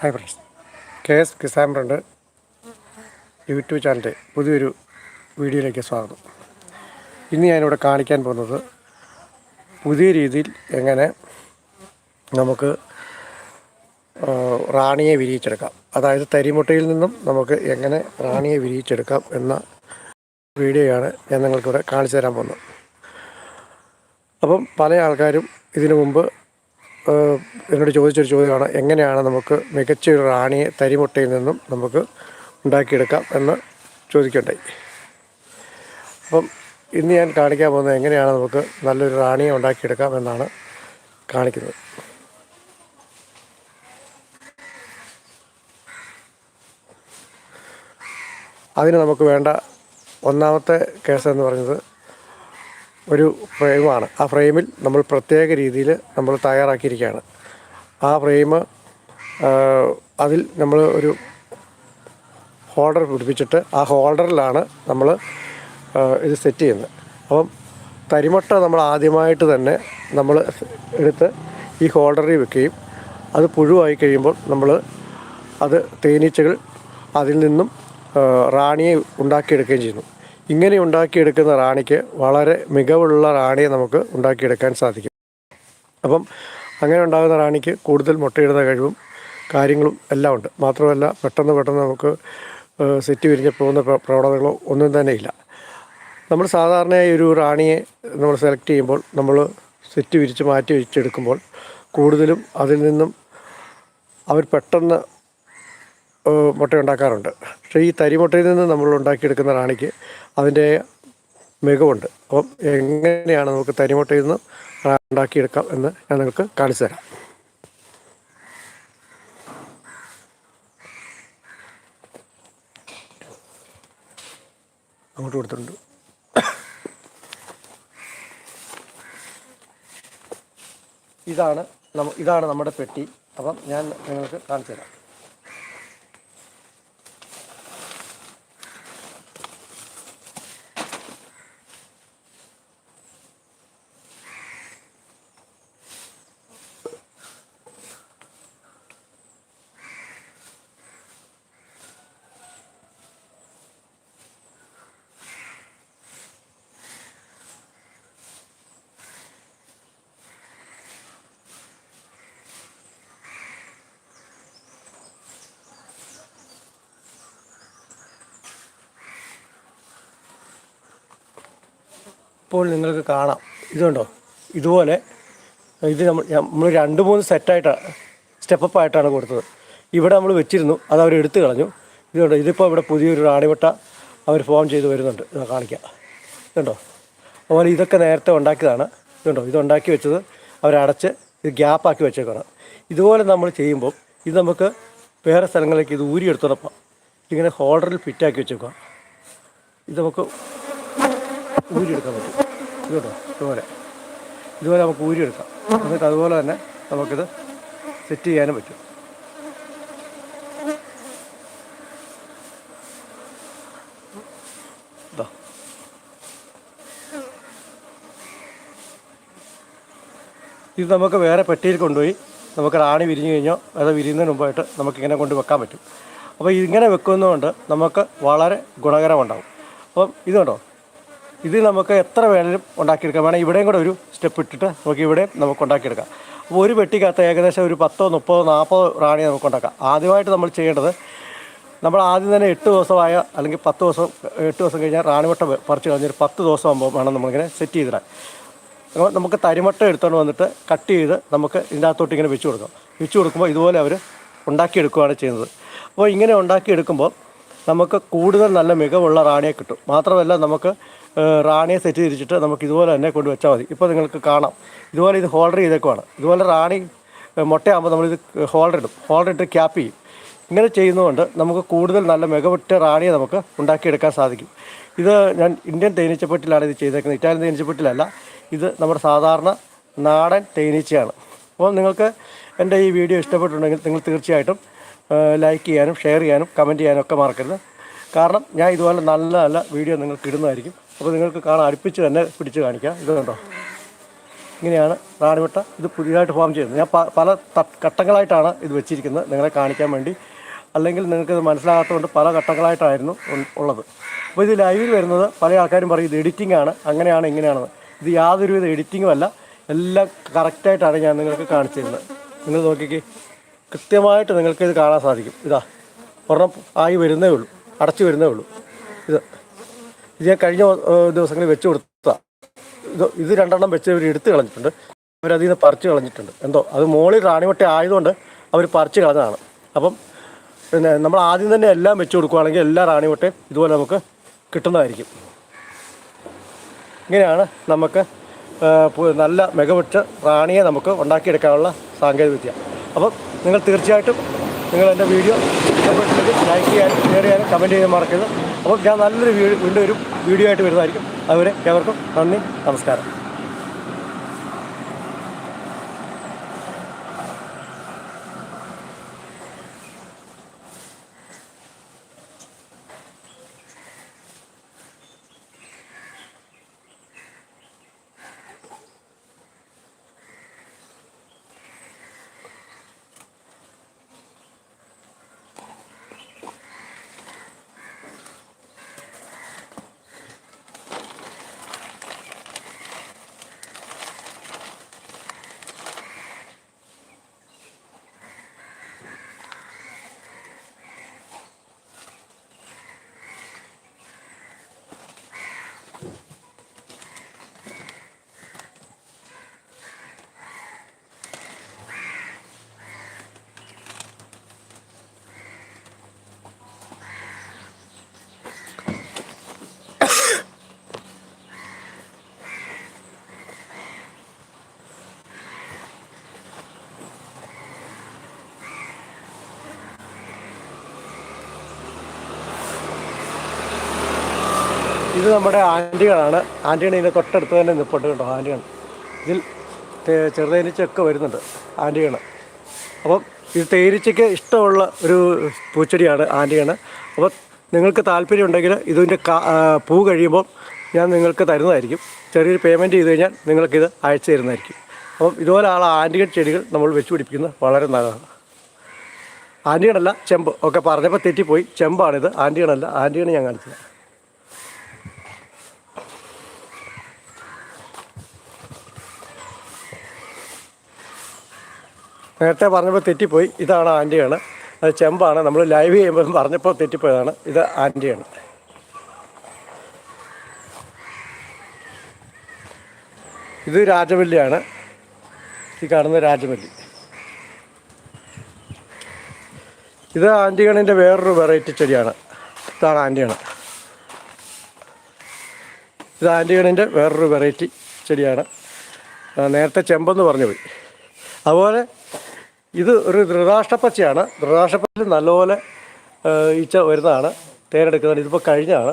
Hi friends. K S Kisan friend YouTube ചാനലിന്റെ പുതിയൊരു വീഡിയോയിലേക്ക് സ്വാഗതം. ഇന്ന് ഞാനിവിടെ കാണിക്കാൻ പോകുന്നത് പുതിയ രീതിയിൽ എങ്ങനെ നമുക്ക് റാണിയെ വിരിയിച്ചെടുക്കാം. അതായത് തരിമുട്ടയിൽ നിന്നും നമുക്ക് എങ്ങനെ റാണിയെ വിരിയിച്ചെടുക്കാം എന്ന വീഡിയോയാണ് ഞാൻ നിങ്ങൾക്കിവിടെ കാണിച്ചു തരാൻ പോകുന്നത്. അപ്പം പല ആൾക്കാരും ഇതിനു മുമ്പ് എന്നോട് ചോദിച്ചൊരു ചോദ്യമാണ് എങ്ങനെയാണ് നമുക്ക് മികച്ച ഒരു റാണിയെ തരിമുട്ടയിൽ നിന്നും നമുക്ക് ഉണ്ടാക്കിയെടുക്കാം എന്ന് ചോദിക്കണ്ടായി അപ്പം ഇന്ന് ഞാൻ കാണിക്കാൻ പോകുന്നത് എങ്ങനെയാണ് നമുക്ക് നല്ലൊരു റാണിയെ ഉണ്ടാക്കിയെടുക്കാം എന്നാണ് കാണിക്കുന്നത്. അതിന് നമുക്ക് വേണ്ട ഒന്നാമത്തെ കേസ് എന്ന് പറയുന്നത് ഒരു ഫ്രെയിമാണ്. ആ ഫ്രെയിമിൽ നമ്മൾ പ്രത്യേക രീതിയിൽ നമ്മൾ തയ്യാറാക്കിയിരിക്കുകയാണ്. ആ ഫ്രെയിം അതിൽ നമ്മൾ ഒരു ഹോൾഡർ പിടിപ്പിച്ചിട്ട് ആ ഹോൾഡറിലാണ് നമ്മൾ ഇത് സെറ്റ് ചെയ്യുന്നത്. അപ്പം തരിമട്ട നമ്മൾ ആദ്യമായിട്ട് തന്നെ നമ്മൾ എടുത്ത് ഈ ഹോൾഡറിൽ വെക്കുകയും അത് പുഴുവായി കഴിയുമ്പോൾ നമ്മൾ അത് തേനീച്ചകൾ അതിൽ നിന്നും റാണിയെ ഉണ്ടാക്കിയെടുക്കുകയും ചെയ്യുന്നു. ഇങ്ങനെ ഉണ്ടാക്കിയെടുക്കുന്ന റാണിക്ക് വളരെ മികവുള്ള റാണിയെ നമുക്ക് ഉണ്ടാക്കിയെടുക്കാൻ സാധിക്കും. അപ്പം അങ്ങനെ ഉണ്ടാകുന്ന റാണിക്ക് കൂടുതൽ മുട്ടയിടുന്ന കഴിവും കാര്യങ്ങളും എല്ലാം ഉണ്ട്. മാത്രമല്ല പെട്ടെന്ന് പെട്ടെന്ന് നമുക്ക് സെറ്റ് വിരിഞ്ഞ് പോകുന്ന പ്ര- പ്രവണതകളോ ഒന്നും തന്നെ ഇല്ല. നമ്മൾ സാധാരണയായി ഒരു റാണിയെ നമ്മൾ സെലക്ട് ചെയ്യുമ്പോൾ നമ്മൾ സെറ്റ് വിരിച്ച് മാറ്റി വെച്ചെടുക്കുമ്പോൾ കൂടുതലും അതിൽ നിന്നും അവർ പെട്ടെന്ന് മുട്ട ഉണ്ടാക്കാറുണ്ട് പക്ഷേ ഈ തരിമുട്ടയിൽ നിന്ന് നമ്മൾ ഉണ്ടാക്കിയെടുക്കുന്ന റാണിക്ക് അതിന്റെ മികവുണ്ട്. അപ്പം എങ്ങനെയാണ് നമുക്ക് തരിമുട്ടയിൽ നിന്ന് ഉണ്ടാക്കിയെടുക്കാം എന്ന് ഞാൻ നിങ്ങൾക്ക് കാണിച്ചു തരാം. അങ്ങോട്ട് കൊടുത്തിട്ടുണ്ട്. ഇതാണ് ഇതാണ് നമ്മുടെ പെട്ടി. അപ്പം ഞാൻ നിങ്ങൾക്ക് കാണിച്ചു തരാം. ഇപ്പോൾ നിങ്ങൾക്ക് കാണാം. ഇതുണ്ടോ? ഇതുപോലെ ഇത് നമ്മൾ നമ്മൾ രണ്ട് മൂന്ന് സെറ്റായിട്ടാണ് സ്റ്റെപ്പ് ആയിട്ടാണ് കൊടുത്തത്. ഇവിടെ നമ്മൾ വെച്ചിരുന്നു അത് അവർ എടുത്തു കളഞ്ഞു. ഇതുണ്ടോ? ഇതിപ്പോൾ ഇവിടെ പുതിയൊരു റാണിവട്ട അവർ ഫോം ചെയ്ത് വരുന്നുണ്ട്. ഇത് കാണിക്കാം. ഇതുണ്ടോ? അതുപോലെ ഇതൊക്കെ നേരത്തെ ഉണ്ടാക്കിയതാണ്. ഇതുണ്ടോ? ഇതുണ്ടാക്കി വെച്ചത് അവരടച്ച് ഇത് ഗ്യാപ്പാക്കി വെച്ചേക്കാണ് ഇതുപോലെ നമ്മൾ ചെയ്യുമ്പോൾ ഇത് നമുക്ക് വേറെ സ്ഥലങ്ങളിലേക്ക് ഇത് ഊരിയെടുത്തോടൊപ്പം ഇങ്ങനെ ഹോൾഡറിൽ ഫിറ്റാക്കി വെച്ചേക്കാം ഇത് നമുക്ക് ഊരിയെടുക്കാൻ പറ്റും. ഇതുണ്ടോ? ഇതുപോലെ. ഇതുപോലെ നമുക്ക് ഊരിയെടുക്കാം. എന്നിട്ട് അതുപോലെ തന്നെ നമുക്കിത് സെറ്റ് ചെയ്യാനും പറ്റും. ഇതാ. നമുക്ക് വേറെ പെട്ടിയിൽ കൊണ്ടുപോയി നമുക്ക് റാണി വിരിഞ്ഞു കഴിഞ്ഞോ? അത് വിരിയുന്നതിന് മുമ്പായിട്ട് നമുക്കിങ്ങനെ കൊണ്ട് വെക്കാൻ പറ്റും. അപ്പോൾ ഇങ്ങനെ വെക്കുന്നതുകൊണ്ട് നമുക്ക് വളരെ ഗുണകരമുണ്ടാകും അപ്പം ഇതുണ്ടോ? ഇത് നമുക്ക് എത്ര വേണേലും ഉണ്ടാക്കിയെടുക്കാം. വേണമെങ്കിൽ ഇവിടെയും കൂടെ ഒരു സ്റ്റെപ്പ് ഇട്ടിട്ട് നമുക്ക് ഇവിടെ നമുക്ക് ഉണ്ടാക്കിയെടുക്കാം. അപ്പോൾ ഒരു പെട്ടിക്കകത്ത് ഏകദേശം ഒരു പത്തോ മുപ്പതോ നാൽപ്പതോ റാണി നമുക്ക് ഉണ്ടാക്കാം. ആദ്യമായിട്ട് നമ്മൾ ചെയ്യേണ്ടത് നമ്മൾ ആദ്യം തന്നെ എട്ട് ദിവസമായ അല്ലെങ്കിൽ പത്ത് ദിവസം എട്ട് ദിവസം കഴിഞ്ഞാൽ റാണിമുട്ട പറിച്ച് കളഞ്ഞൊരു പത്ത് ദിവസം ആകുമ്പോൾ വേണം നമ്മളിങ്ങനെ സെറ്റ് ചെയ്തിടാൻ. നമുക്ക് തരിമട്ട എടുത്തുകൊണ്ട് വന്നിട്ട് കട്ട് ചെയ്ത് നമുക്ക് ഇതിന്റെ അകത്തോട്ട് ഇങ്ങനെ വെച്ച് കൊടുക്കാം. വെച്ച് കൊടുക്കുമ്പോൾ ഇതുപോലെ അവർ ഉണ്ടാക്കിയെടുക്കുകയാണ് ചെയ്യുന്നത്. അപ്പോൾ ഇങ്ങനെ ഉണ്ടാക്കിയെടുക്കുമ്പോൾ നമുക്ക് കൂടുതൽ നല്ല മികവുള്ള റാണിയെ കിട്ടും. മാത്രമല്ല നമുക്ക് റാണിയെ സെറ്റ് തിരിച്ചിട്ട് നമുക്ക് ഇതുപോലെ തന്നെ കൊണ്ട് വെച്ചാൽ മതി. ഇപ്പോൾ നിങ്ങൾക്ക് കാണാം. ഇതുപോലെ ഇത് ഹോൾഡർ ചെയ്തേക്കുവാണ്. ഇതുപോലെ റാണി മുട്ടയാകുമ്പോൾ നമ്മളിത് ഹോൾഡർ ഇടും. ഹോൾഡർ ഇട്ട് ക്യാപ്പ് ചെയ്യും. ഇങ്ങനെ ചെയ്യുന്നതുകൊണ്ട് നമുക്ക് കൂടുതൽ നല്ല മികവുറ്റ റാണിയെ നമുക്ക് ഉണ്ടാക്കിയെടുക്കാൻ സാധിക്കും. ഇത് ഞാൻ ഇന്ത്യൻ തേനീച്ചപ്പെട്ടിലാണ് ഇത് ചെയ്തേക്കുന്നത്. ഇറ്റാലിയൻ തേനീച്ചപ്പെട്ടിലല്ല. ഇത് നമ്മുടെ സാധാരണ നാടൻ തേനീച്ചയാണ്. അപ്പോൾ നിങ്ങൾക്ക് എന്റെ ഈ വീഡിയോ ഇഷ്ടപ്പെട്ടിട്ടുണ്ടെങ്കിൽ നിങ്ങൾ തീർച്ചയായിട്ടും ലൈക്ക് ചെയ്യാനും ഷെയർ ചെയ്യാനും കമന്റ് ചെയ്യാനും ഒക്കെ മറക്കരുത്. കാരണം ഞാൻ ഇതുപോലെ നല്ല നല്ല വീഡിയോ നിങ്ങൾക്ക് ഇടുന്നതായിരിക്കും. അപ്പോൾ നിങ്ങൾക്ക് കാണാൻ അടുപ്പിച്ച് തന്നെ പിടിച്ച് കാണിക്കാം. ഇത് കണ്ടോ? ഇങ്ങനെയാണ് റാണിമുട്ട ഇത് പുതിയതായിട്ട് ഫോം ചെയ്യുന്നത്. ഞാൻ പല ഘട്ടങ്ങളായിട്ടാണ് ഇത് വെച്ചിരിക്കുന്നത്. നിങ്ങളെ കാണിക്കാൻ വേണ്ടി. അല്ലെങ്കിൽ നിങ്ങൾക്ക് ഇത് മനസ്സിലാകാത്തതുകൊണ്ട് പല ഘട്ടങ്ങളായിട്ടായിരുന്നു ഉള്ളത്. അപ്പോൾ ഇത് ലൈവിൽ വരുന്നത് പല ആൾക്കാരും പറയും ഇത് എഡിറ്റിംഗ് ആണ്. അങ്ങനെയാണ് ഇങ്ങനെയാണെന്ന് ഇത് യാതൊരുവിധ എഡിറ്റിങ്ങും അല്ല. എല്ലാം കറക്റ്റായിട്ടാണ് ഞാൻ നിങ്ങൾക്ക് കാണിച്ചു തരുന്നത് നിങ്ങൾ നോക്കിക്കേ. കൃത്യമായിട്ട് നിങ്ങൾക്ക് ഇത് കാണാൻ സാധിക്കും. ഇതാ. ഒരെണ്ണം ആയി വരുന്നേ ഉള്ളൂ. അടച്ചു വരുന്നേ ഉള്ളൂ. ഇത് ഞാൻ കഴിഞ്ഞ ദിവസങ്ങളിൽ വെച്ച് കൊടുത്ത ഇത് രണ്ടെണ്ണം വെച്ച് ഇവർ എടുത്ത് കളഞ്ഞിട്ടുണ്ട്. അവരതിൽ നിന്ന് പറിച്ച് കളഞ്ഞിട്ടുണ്ട്. എന്തോ അത് മോളിൽ റാണിമുട്ട ആയതുകൊണ്ട് അവർ പറിച്ച് കളഞ്ഞതാണ്. അപ്പം പിന്നെ നമ്മൾ ആദ്യം തന്നെ എല്ലാം വെച്ച് കൊടുക്കുകയാണെങ്കിൽ എല്ലാ റാണിമുട്ടയും ഇതുപോലെ നമുക്ക് കിട്ടുന്നതായിരിക്കും. ഇങ്ങനെയാണ് നമുക്ക് നല്ല മികവുറ്റ റാണിയെ നമുക്ക് ഉണ്ടാക്കിയെടുക്കാനുള്ള സാങ്കേതികവിദ്യ. അപ്പം നിങ്ങൾ തീർച്ചയായിട്ടും നിങ്ങൾ എന്റെ വീഡിയോ ലൈക്ക് ചെയ്യാനും ഷെയർ ചെയ്യാനും കമന്റ് ചെയ്യാൻ മറക്കരുത്. അപ്പം ഞാൻ നല്ലൊരു വീഡിയോ വീണ്ടും ഒരു വീഡിയോ ആയിട്ട് വരുന്നതായിരിക്കും. അതുവരെ ഏവർക്കും നന്ദി നമസ്കാരം. ഇത് നമ്മുടെ ആന്റികളാണ്. ആന്റികൾ ഇതിന്റെ തൊട്ടടുത്ത് തന്നെ നിൽപ്പുണ്ട് കേട്ടോ ആന്റികൾ. ഇതിൽ ചെറുതേനീച്ചയൊക്കെ വരുന്നുണ്ട് ആന്റികൾ അപ്പം ഇത് തേനീച്ചയ്ക്ക് ഇഷ്ടമുള്ള ഒരു പൂച്ചെടിയാണ് ആന്റികൾ അപ്പം നിങ്ങൾക്ക് താല്പര്യം ഉണ്ടെങ്കിൽ ഇതിന്റെ പൂ കഴിയുമ്പോൾ ഞാൻ നിങ്ങൾക്ക് തരുന്നതായിരിക്കും. ചെറിയൊരു പേയ്മെന്റ് ചെയ്ത് കഴിഞ്ഞാൽ നിങ്ങൾക്കിത് അയച്ചു തരുന്നതായിരിക്കും. അപ്പം ഇതുപോലെ ആൾ ആന്റികൾ ചെടികൾ നമ്മൾ വെച്ച് പിടിപ്പിക്കുന്നത് വളരെ നല്ലതാണ്. ആന്റികളല്ല ചെമ്പ്. ഒക്കെ പറഞ്ഞപ്പോൾ തെറ്റിപ്പോയി. ചെമ്പാണിത്. ആന്റികളല്ല ആന്റിയാണ് ഞാൻ കാണിച്ചത്. നേരത്തെ പറഞ്ഞപ്പോൾ തെറ്റിപ്പോയി. ഇതാണ് ആന്റിയാണ്. അത് ചെമ്പാണ്. നമ്മൾ ലൈവ് ചെയ്യുമ്പോൾ പറഞ്ഞപ്പോൾ തെറ്റിപ്പോയതാണ്. ഇത് ആന്റിയാണ്. ഇത് രാജമല്ലിയാണ് ഈ കാണുന്ന രാജമല്ലി ഇത് ആന്റിഗണിന്റെ വേറൊരു വെറൈറ്റി ചെടിയാണ്. ഇതാണ് ആന്റിഗണ് ഇത് ആന്റിഗണിന്റെ വേറൊരു വെറൈറ്റി ചെടിയാണ്. നേരത്തെ ചെമ്പെന്ന് പറഞ്ഞു പോയി. അതുപോലെ ഇത് ഒരു ധൃതാഷ്ടപ്പച്ചയാണ് ധൃതാഷ്ടപ്പച്ചിൽ നല്ലപോലെ ഈച്ച വരുന്നതാണ്. തേനെടുക്കുന്നതാണ്. ഇതിപ്പോൾ കഴിഞ്ഞാണ്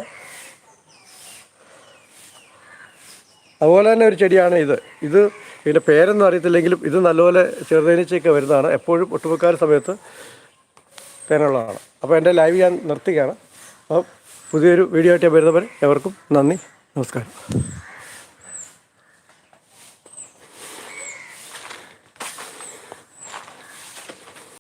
അതുപോലെ തന്നെ ഒരു ചെടിയാണ് ഇത്. ഇത് ഇതിന്റെ പേരൊന്നും അറിയത്തില്ലെങ്കിലും ഇത് നല്ലപോലെ ചെറുതേനീച്ചയൊക്കെ വരുന്നതാണ്. എപ്പോഴും ഒട്ടുമുക്കാൽ സമയത്ത് തേനുള്ളതാണ്. അപ്പോൾ എന്റെ ലൈവ് ഞാൻ നിർത്തുകയാണ്. അപ്പം പുതിയൊരു വീഡിയോ ആയിട്ട് വരുന്നവർ എവർക്കും നന്ദി നമസ്കാരം.